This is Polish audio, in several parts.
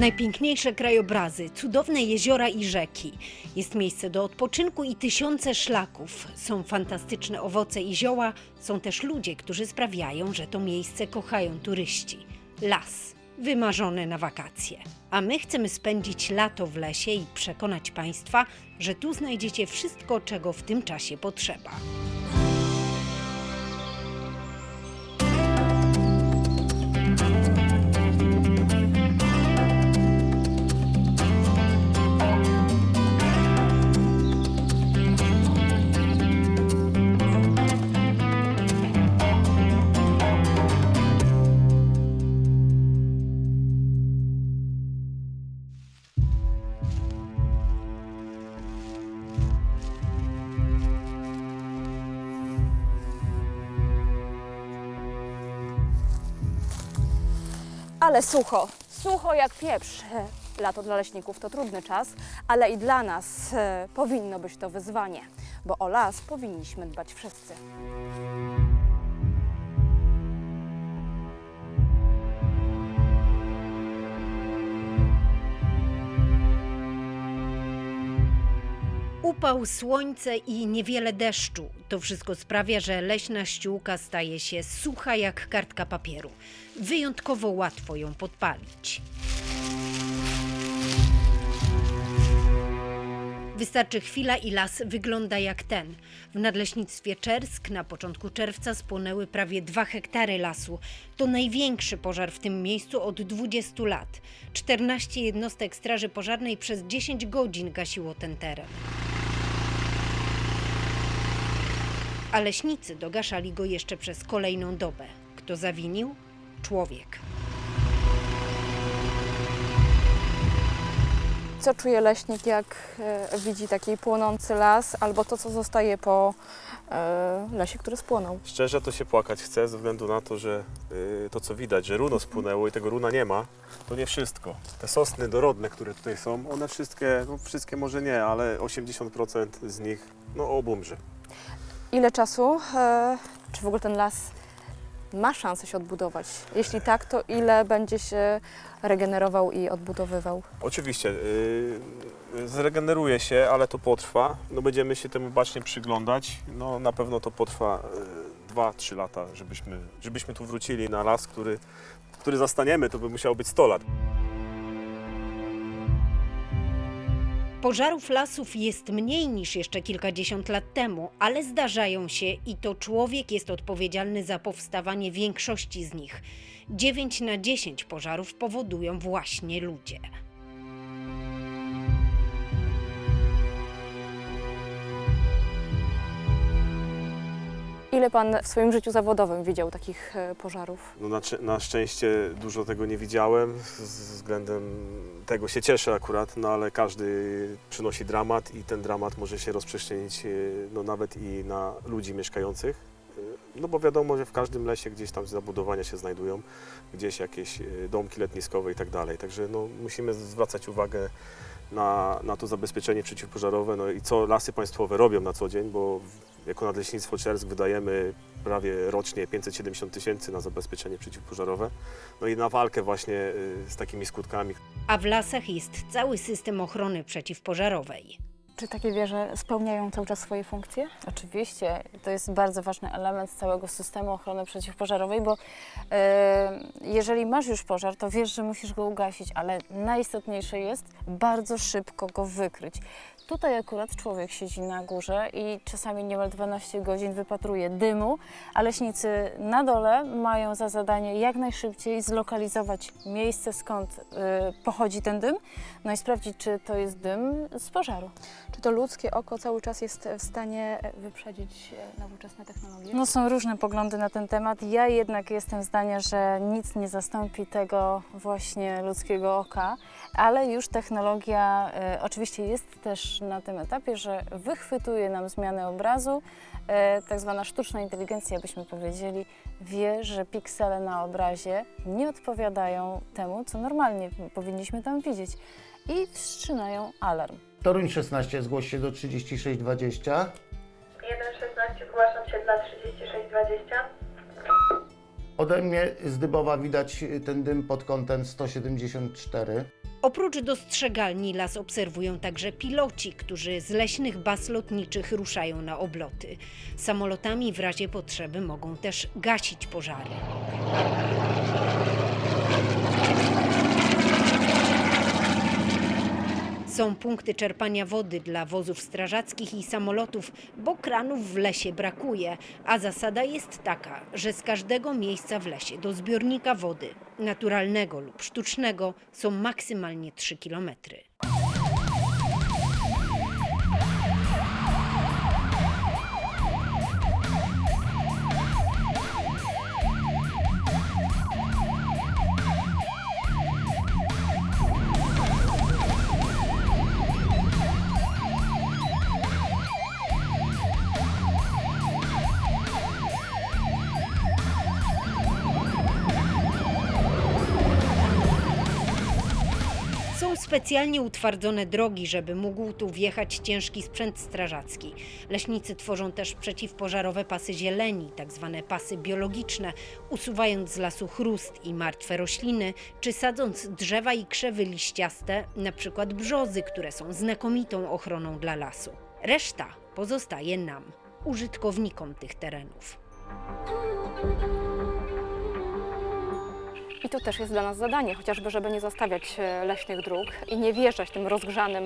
Najpiękniejsze krajobrazy, cudowne jeziora i rzeki. Jest miejsce do odpoczynku i tysiące szlaków. Są fantastyczne owoce i zioła, są też ludzie, którzy sprawiają, że to miejsce kochają turyści. Las, wymarzone na wakacje. A my chcemy spędzić lato w lesie i przekonać Państwa, że tu znajdziecie wszystko, czego w tym czasie potrzeba. Ale sucho, sucho jak pieprz. Lato dla leśników to trudny czas, ale i dla nas e, powinno być to wyzwanie, bo o las powinniśmy dbać wszyscy. Upał, słońce i niewiele deszczu. To wszystko sprawia, że leśna ściółka staje się sucha jak kartka papieru. Wyjątkowo łatwo ją podpalić. Wystarczy chwila i las wygląda jak ten. W nadleśnictwie Czersk na początku czerwca spłonęły prawie 2 hektary lasu. To największy pożar w tym miejscu od 20 lat. 14 jednostek Straży Pożarnej przez 10 godzin gasiło ten teren. A leśnicy dogaszali go jeszcze przez kolejną dobę. Kto zawinił? Człowiek. Co czuje leśnik, jak e, widzi taki płonący las, albo to, co zostaje po e, lesie, który spłonął? Szczerze to się płakać chce ze względu na to, że y, to co widać, że runo spłynęło i tego runa nie ma, to nie wszystko. Te sosny dorodne, które tutaj są, one wszystkie, no wszystkie może nie, ale 80% z nich no obumrze. Ile czasu, e, czy w ogóle ten las ma szansę się odbudować? Jeśli tak, to ile będzie się regenerował i odbudowywał? Oczywiście y, zregeneruje się, ale to potrwa. No będziemy się temu bacznie przyglądać. No na pewno to potrwa 2-3 lata, żebyśmy, żebyśmy tu wrócili na las, który, który zastaniemy, to by musiało być 100 lat. Pożarów lasów jest mniej niż jeszcze kilkadziesiąt lat temu, ale zdarzają się i to człowiek jest odpowiedzialny za powstawanie większości z nich. 9 na 10 pożarów powodują właśnie ludzie. Ile Pan w swoim życiu zawodowym widział takich e, pożarów? No na, na szczęście dużo tego nie widziałem, z względem tego się cieszę akurat, no ale każdy przynosi dramat i ten dramat może się rozprzestrzenić e, no nawet i na ludzi mieszkających. E, No bo wiadomo, że w każdym lesie gdzieś tam zabudowania się znajdują, gdzieś jakieś domki letniskowe i tak dalej. Także no, musimy zwracać uwagę na, na to zabezpieczenie przeciwpożarowe no i co lasy państwowe robią na co dzień, bo jako Nadleśnictwo Czersk wydajemy prawie rocznie 570 tysięcy na zabezpieczenie przeciwpożarowe. No i na walkę właśnie y, z takimi skutkami. A w lasach jest cały system ochrony przeciwpożarowej. Czy takie wieże spełniają cały czas swoje funkcje? Oczywiście, to jest bardzo ważny element całego systemu ochrony przeciwpożarowej, bo e, jeżeli masz już pożar, to wiesz, że musisz go ugasić, ale najistotniejsze jest bardzo szybko go wykryć. Tutaj akurat człowiek siedzi na górze i czasami niemal 12 godzin wypatruje dymu, a leśnicy na dole mają za zadanie jak najszybciej zlokalizować miejsce, skąd e, pochodzi ten dym, no i sprawdzić, czy to jest dym z pożaru. Czy to ludzkie oko cały czas jest w stanie wyprzedzić e, nowoczesne technologie? No są różne poglądy na ten temat. Ja jednak jestem zdania, że nic nie zastąpi tego właśnie ludzkiego oka, ale już technologia e, oczywiście jest też na tym etapie, że wychwytuje nam zmianę obrazu. E, tak zwana sztuczna inteligencja, byśmy powiedzieli, wie, że piksele na obrazie nie odpowiadają temu, co normalnie powinniśmy tam widzieć i wszczynają alarm. Toruń 16, zgłoś się do 3620. 1.16 zgłaszam się dla 3620. Ode mnie z Dybowa widać ten dym pod kątem 174. Oprócz dostrzegalni las obserwują także piloci, którzy z leśnych baz lotniczych ruszają na obloty. Samolotami w razie potrzeby mogą też gasić pożary. Są punkty czerpania wody dla wozów strażackich i samolotów, bo kranów w lesie brakuje, a zasada jest taka, że z każdego miejsca w lesie do zbiornika wody, naturalnego lub sztucznego, są maksymalnie 3 kilometry. Specjalnie utwardzone drogi, żeby mógł tu wjechać ciężki sprzęt strażacki. Leśnicy tworzą też przeciwpożarowe pasy zieleni, tak zwane pasy biologiczne, usuwając z lasu chrust i martwe rośliny, czy sadząc drzewa i krzewy liściaste, przykład brzozy, które są znakomitą ochroną dla lasu. Reszta pozostaje nam, użytkownikom tych terenów. I to też jest dla nas zadanie, chociażby, żeby nie zostawiać e, leśnych dróg i nie wjeżdżać tym rozgrzanym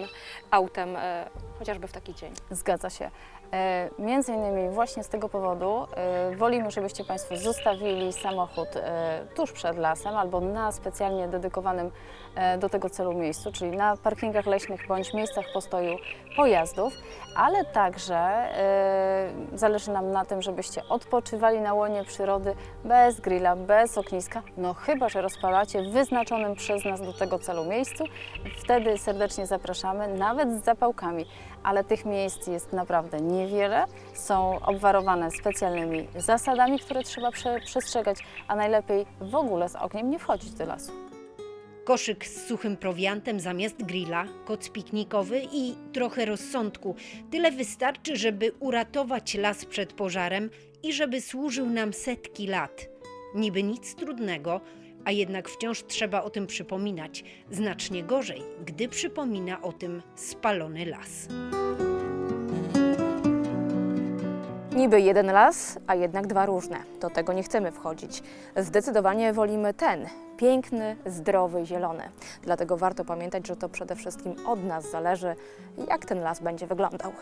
autem, e, chociażby w taki dzień. Zgadza się. E, między innymi właśnie z tego powodu e, wolimy, żebyście Państwo zostawili samochód e, tuż przed lasem albo na specjalnie dedykowanym do tego celu miejscu, czyli na parkingach leśnych bądź miejscach postoju pojazdów, ale także zależy nam na tym, żebyście odpoczywali na łonie przyrody bez grilla, bez ogniska, no chyba, że rozpalacie w wyznaczonym przez nas do tego celu miejscu. Wtedy serdecznie zapraszamy, nawet z zapałkami, ale tych miejsc jest naprawdę niewiele. Są obwarowane specjalnymi zasadami, które trzeba prze, przestrzegać, a najlepiej w ogóle z ogniem nie wchodzić do lasu. Koszyk z suchym prowiantem zamiast grilla, koc piknikowy i trochę rozsądku. Tyle wystarczy, żeby uratować las przed pożarem i żeby służył nam setki lat. Niby nic trudnego, a jednak wciąż trzeba o tym przypominać. Znacznie gorzej, gdy przypomina o tym spalony las. Niby jeden las, a jednak dwa różne. Do tego nie chcemy wchodzić. Zdecydowanie wolimy ten, piękny, zdrowy zielony. Dlatego warto pamiętać, że to przede wszystkim od nas zależy, jak ten las będzie wyglądał.